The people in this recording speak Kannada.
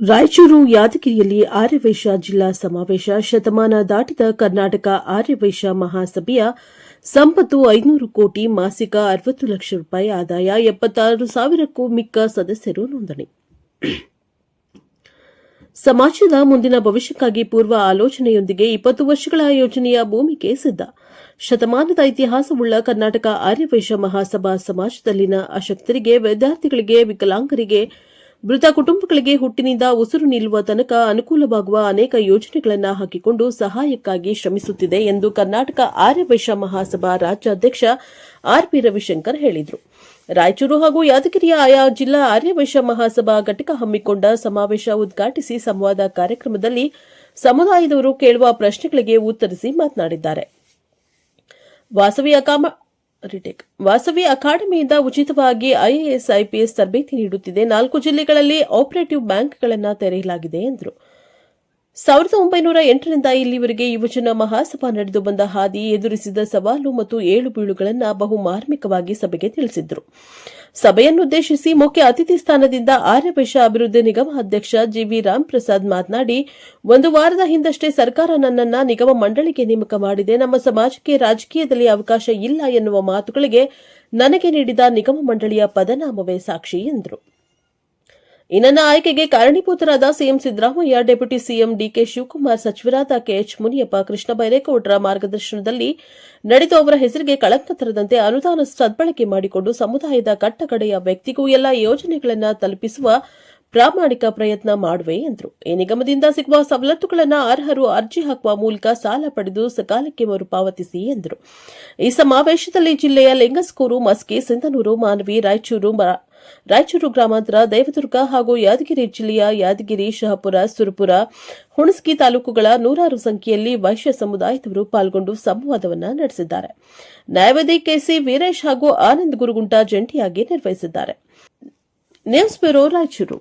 ರಾಯಚೂರು ಯಾದಗಿರಿಯಲ್ಲಿ ಆರ್ಯವೈಶ್ಯ ಜಿಲ್ಲಾ ಸಮಾವೇಶ ಶತಮಾನ ದಾಟಿದ ಕರ್ನಾಟಕ ಆರ್ಯವೈಶ್ಯ ಮಹಾಸಭೆಯ ಸಂಪತ್ತು ಐನೂರು ಕೋಟಿ ಮಾಸಿಕ ಅರವತ್ತು ಲಕ್ಷ ರೂಪಾಯಿ ಆದಾಯ ಎಪ್ಪತ್ತಾರು ಸಾವಿರಕ್ಕೂ ಮಿಕ್ಕ ಸದಸ್ಯರು ನೋಂದಣಿ. ಸಮಾಜದ ಮುಂದಿನ ಭವಿಷ್ಯಕ್ಕಾಗಿ ಪೂರ್ವ ಆಲೋಚನೆಯೊಂದಿಗೆ ಇಪ್ಪತ್ತು ವರ್ಷಗಳ ಯೋಜನೆಯ ಭೂಮಿಗೆ ಸಿದ್ಧ. ಶತಮಾನದ ಇತಿಹಾಸವುಳ್ಳ ಕರ್ನಾಟಕ ಆರ್ಯವೈಶ್ಯ ಮಹಾಸಭಾ ಸಮಾಜದಲ್ಲಿನ ಅಶಕ್ತರಿಗೆ ವಿದ್ಯಾರ್ಥಿಗಳಿಗೆ ವಿಕಲಾಂಗರಿಗೆ ಮೃತ ಕುಟುಂಬಗಳಿಗೆ ಹುಟ್ಟಿನಿಂದ ಉಸಿರು ನಿಲ್ಲುವ ತನಕ ಅನುಕೂಲವಾಗುವ ಅನೇಕ ಯೋಜನೆಗಳನ್ನು ಹಾಕಿಕೊಂಡು ಸಹಾಯಕ್ಕಾಗಿ ಶ್ರಮಿಸುತ್ತಿದೆ ಎಂದು ಕರ್ನಾಟಕ ಆರ್ಯವೈಶ್ಯ ಮಹಾಸಭಾ ರಾಜ್ಯಾಧ್ಯಕ್ಷ ಆರ್ ಪಿ ರವಿಶಂಕರ್ ಹೇಳಿದರು. ರಾಯಚೂರು ಹಾಗೂ ಯಾದಗಿರಿಯ ಆಯಾ ಜಿಲ್ಲಾ ಆರ್ಯವೈಶ್ಯ ಮಹಾಸಭಾ ಘಟಕ ಹಮ್ಮಿಕೊಂಡ ಸಮಾವೇಶ ಉದ್ಘಾಟಿಸಿ ಸಂವಾದ ಕಾರ್ಯಕ್ರಮದಲ್ಲಿ ಸಮುದಾಯದವರು ಕೇಳುವ ಪ್ರಶ್ನೆಗಳಿಗೆ ಉತ್ತರಿಸಿ ಮಾತನಾಡಿದ್ದಾರೆ. ವಾಸವಿಯ ರಿಟೇಕ್. ವಾಸವಿ ಅಕಾಡೆಮಿಯಿಂದ ಉಚಿತವಾಗಿ ಐಎಎಸ್ ಐಪಿಎಸ್ ತರಬೇತಿ ನೀಡುತ್ತಿದೆ. ನಾಲ್ಕು ಜಿಲ್ಲೆಗಳಲ್ಲಿ ಆಪರೇಟಿವ್ ಬ್ಯಾಂಕ್ಗಳನ್ನು ತೆರೆಯಲಾಗಿದೆ ಎಂದರು. ಸಾವಿರದ ಒಂಬೈನೂರ ಎಂಟರಿಂದ ಇಲ್ಲಿವರೆಗೆ ಯುವಜನ ಮಹಾಸಭಾ ನಡೆದು ಬಂದ ಹಾದಿ ಎದುರಿಸಿದ ಸವಾಲು ಮತ್ತು ಏಳು ಬೀಳುಗಳನ್ನು ಬಹುಮಾರ್ಮಿಕವಾಗಿ ಸಭೆಗೆ ತಿಳಿಸಿದ್ರು. ಸಭೆಯನ್ನುದ್ದೇಶಿಸಿ ಮುಖ್ಯ ಅತಿಥಿ ಸ್ಥಾನದಿಂದ ಆರ್ಯವೈಶ್ಯ ಅಭಿವೃದ್ಧಿ ನಿಗಮ ಅಧ್ಯಕ್ಷ ಜಿವಿ ರಾಮ್ ಪ್ರಸಾದ್ ಮಾತನಾಡಿ, ಒಂದು ವಾರದ ಹಿಂದಷ್ಟೇ ಸರ್ಕಾರ ನನ್ನನ್ನ ನಿಗಮ ಮಂಡಳಿಗೆ ನೇಮಕ ಮಾಡಿದೆ. ನಮ್ಮ ಸಮಾಜಕ್ಕೆ ರಾಜಕೀಯದಲ್ಲಿ ಅವಕಾಶ ಇಲ್ಲ ಎನ್ನುವ ಮಾತುಗಳಿಗೆ ನನಗೆ ನೀಡಿದ ನಿಗಮ ಮಂಡಳಿಯ ಪದನಾಮವೇ ಸಾಕ್ಷಿ ಎಂದರು. ಈ ನನ್ನ ಆಯ್ಕೆಗೆ ಕಾರಣೀಭೂತರಾದ CM Siddaramaiah, deputy CM DK Shivakumar, ಸಚಿವರಾದ ಕೆಎಚ್ ಮುನಿಯಪ್ಪ, ಕೃಷ್ಣ ಬೈರೇಗೌಡರ ಮಾರ್ಗದರ್ಶನದಲ್ಲಿ ನಡೆದು ಅವರ ಹೆಸರಿಗೆ ಕಳಂಕ ತರದಂತೆ ಅನುದಾನ ಸದ್ಬಳಕೆ ಮಾಡಿಕೊಂಡು ಸಮುದಾಯದ ಕಟ್ಟಕಡೆಯ ವ್ಯಕ್ತಿಗೂ ಎಲ್ಲ ಯೋಜನೆಗಳನ್ನು ತಲುಪಿಸುವ ಪ್ರಾಮಾಣಿಕ ಪ್ರಯತ್ನ ಮಾಡುವೆ ಎಂದರು. ಈ ನಿಗಮದಿಂದ ಸಿಗುವ ಸವಲತ್ತುಗಳನ್ನು ಅರ್ಹರು ಅರ್ಜಿ ಹಾಕುವ ಮೂಲಕ ಸಾಲ ಪಡೆದು ಸಕಾಲಕ್ಕೆ ಮರುಪಾವತಿಸಿ ಎಂದರು. ಈ ಸಮಾವೇಶದಲ್ಲಿ ಜಿಲ್ಲೆಯ ಲಿಂಗಸ್ಕೂರು, ಮಸ್ಕಿ, ಸಿಂಧನೂರು, ಮಾನವಿ, ರಾಯಚೂರು ರಾಯಚೂರು ಗ್ರಾಮಾಂತರ, ದೇವದುರ್ಗ ಹಾಗೂ ಯಾದಗಿರಿ ಜಿಲ್ಲೆಯ ಯಾದಗಿರಿ, ಶಹಪುರ, ಸುರಪುರ, ಹುಣಸ್ಕಿ ತಾಲೂಕುಗಳ ನೂರಾರು ಸಂಖ್ಯೆಯಲ್ಲಿ ವೈಶ್ಯ ಸಮುದಾಯದವರು ಪಾಲ್ಗೊಂಡು ಸಂವಾದವನ್ನು ನಡೆಸಿದ್ದಾರೆ. ನ್ಯಾಯವಾದಿ ಕೆಸಿ ವೀರೇಶ್ ಹಾಗೂ ಆನಂದ್ ಗುರುಗುಂಟ ಜಂಟಿಯಾಗಿ ನಿರ್ವಹಿಸಿದ್ದಾರೆ. News bureau Raichur.